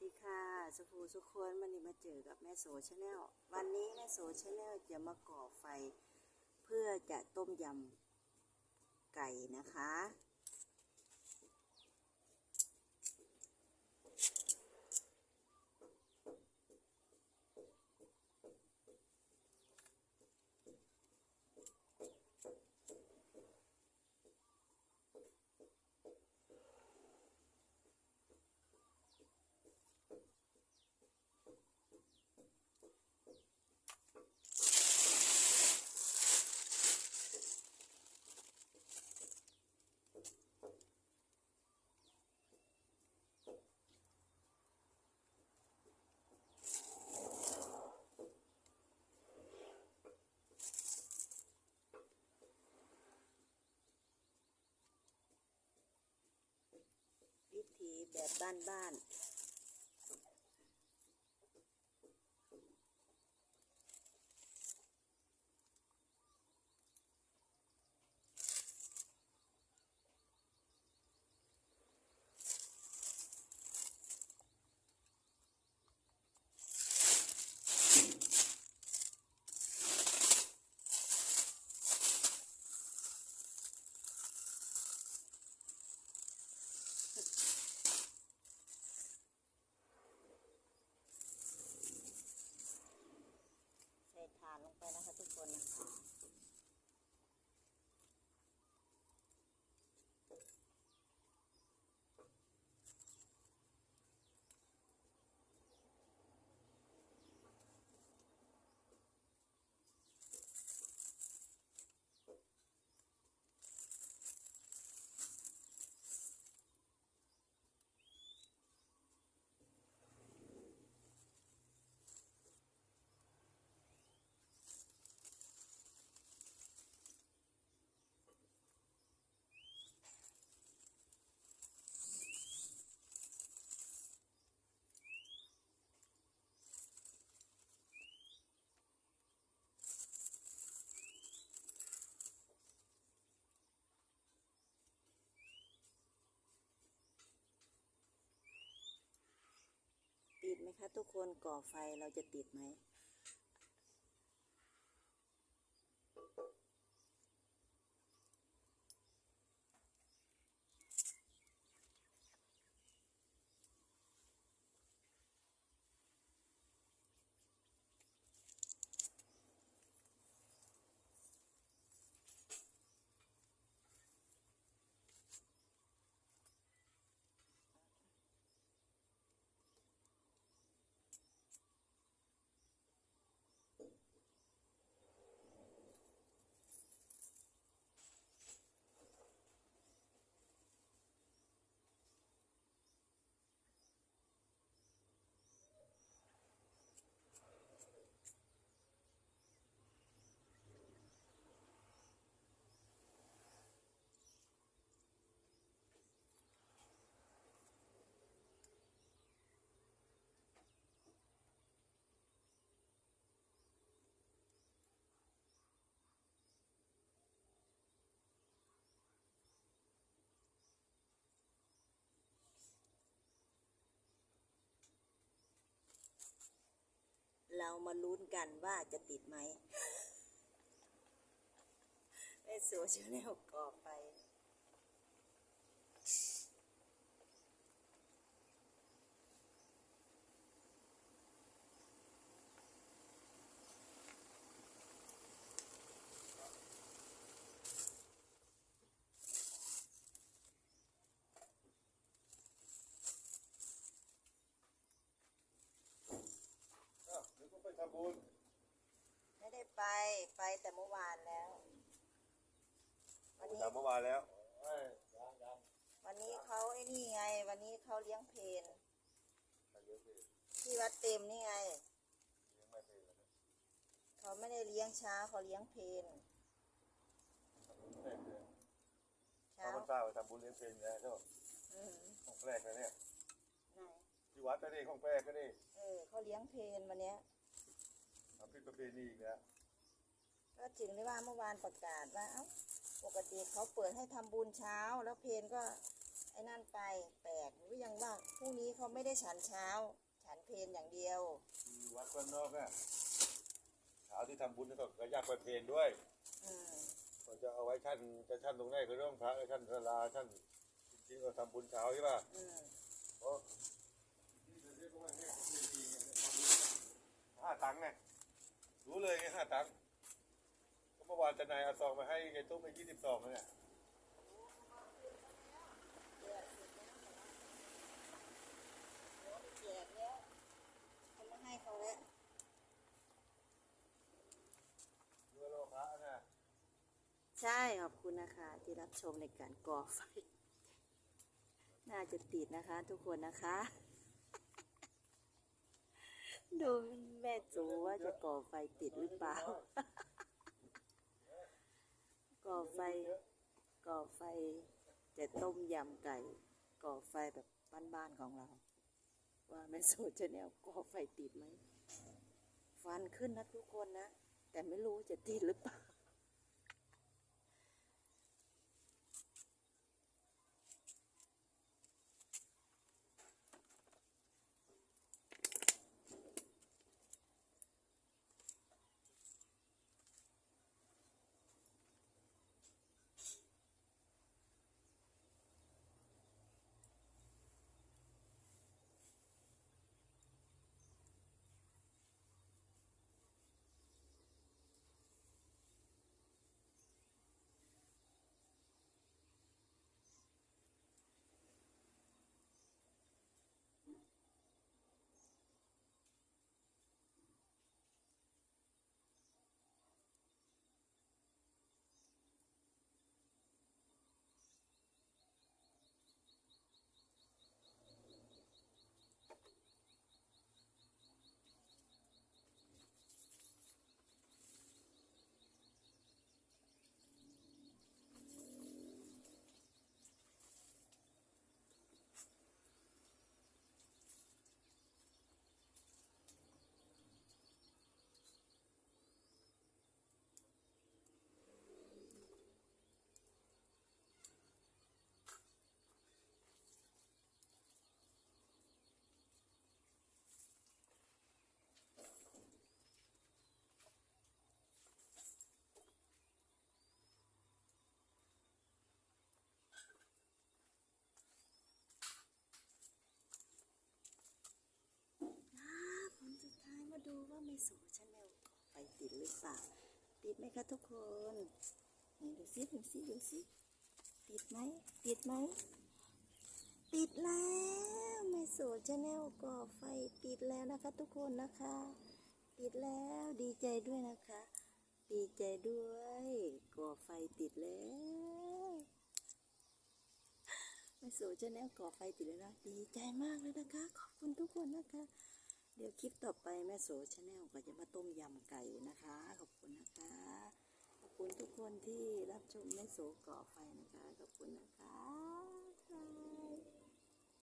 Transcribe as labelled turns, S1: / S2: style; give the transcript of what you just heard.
S1: ดีค่ะสุภูสุคนวันนี้มาเจอกับแม่โสชาแนลวันนี้แม่โสชาแนลจะมาก่อไฟ เพื่อจะต้มยำไก่นะคะ วิธี แบบบ้านๆ ไปนะคะทุกคนนะคะ ไหมคะ ทุกคนก่อไฟเราจะติดไหม เรามาลุ้นกันว่าจะติดไหมแม่โซชาแนลก่อไป
S2: ดี๋ยวก็ไปทำบุญ
S1: ไม่ได้ไปไปแต่เมื่อวานแล้ว วันนี้
S2: ทำเมื่อวานแล้วเอ้ยยังยัง
S1: วันนี้เขาไอ้นี่ไง วันนี้เขาเลี้ยงเพลน
S2: ใครเลี้ยงเพลง
S1: ที่วัดเต็มนี่ไง
S2: เลี้ยงไม่เพลงแล้วนะ
S1: เขาไม่ได้เลี้ยงเช้าเขาเลี้ยงเพลน
S2: แรกเลย
S1: เช้า
S2: เขาพรรษาไปทำบุญเลี้ยงเพลงนะเจ้า
S1: อืม
S2: ของแปลกนะเนี่ย
S1: ไหน
S2: ที่วัดก็ได้ของแปลกก็ได้
S1: เออเขาเลี้ยงเพลนวันเนี้ย
S2: ทำพิธีประเพณีอีกแล้ว
S1: ก็ถึงได้ว่าเมื่อวานประกาศว่าเอ้าปกติเขาเปิดให้ทำบุญเช้า แล้วเพลนก็ไออ้นั่นไปแปลกรู้ยังว่าพรุ่งนี้เขาไม่ได้ฉันเช้า ฉันเพลนอย่างเดียว
S2: คือวัดบ้านนอกเนี่ยเช้าที่ทำบุญนี่ก็ก็อยากไปเพลนด้วย
S1: อืม
S2: มันจะเอาไว้ชั้นจะชั้นตรงไหนคือเรื่องพระชั้นศาลาชั้นจริงๆก็ทำบุญเช้าใช่ป่ะ
S1: อืม
S2: เพราะห้าตังค์ไง รู้เลยไงห้าตังค์ก็เมื่อวานจะนายเอาซองมาให้ไอ้ตุ้มไปยี่สิบซองแล้วเนี่ย
S1: แจกแล้วเขามาให้เขาแล้ว
S2: เรือโลพระนะ
S1: ใช่ขอบคุณนะคะ ที่รับชมในการก่อไฟ น่าจะติดนะคะ ทุกคนนะคะ ดูแม่จูว่าจะก่อไฟติดหรือเปล่า ก่อไฟ ก่อไฟจะต้มยำไก่ ก่อไฟแบบบ้านๆของเรา ว่าแม่โซจะแนวก่อไฟติดไหมฟันขึ้นนะทุกคนนะ แต่ไม่รู้จะติดหรือเปล่าอ่า ติดหรือเปล่า ติดไหมคะทุกคนไหนดูซิดูซิดูซิติดไหมติดไหมติดแล้วไม่สูชาแนลก่อไฟติดแล้วนะคะทุกคนนะคะ ติดแล้วดีใจด้วยนะคะ ดีใจด้วยก่อไฟติดแล้วไม่สูชาแนลก่อไฟติดแล้วนะดีใจมากเลยนะคะ ขอบคุณทุกคนนะคะ เดี๋ยวคลิปต่อไปแม่โสชาแนลก็จะมาต้มยำไก่นะคะ ขอบคุณนะคะ ขอบคุณทุกคนที่รับชมแม่โสก่อไฟนะคะ ขอบคุณนะคะ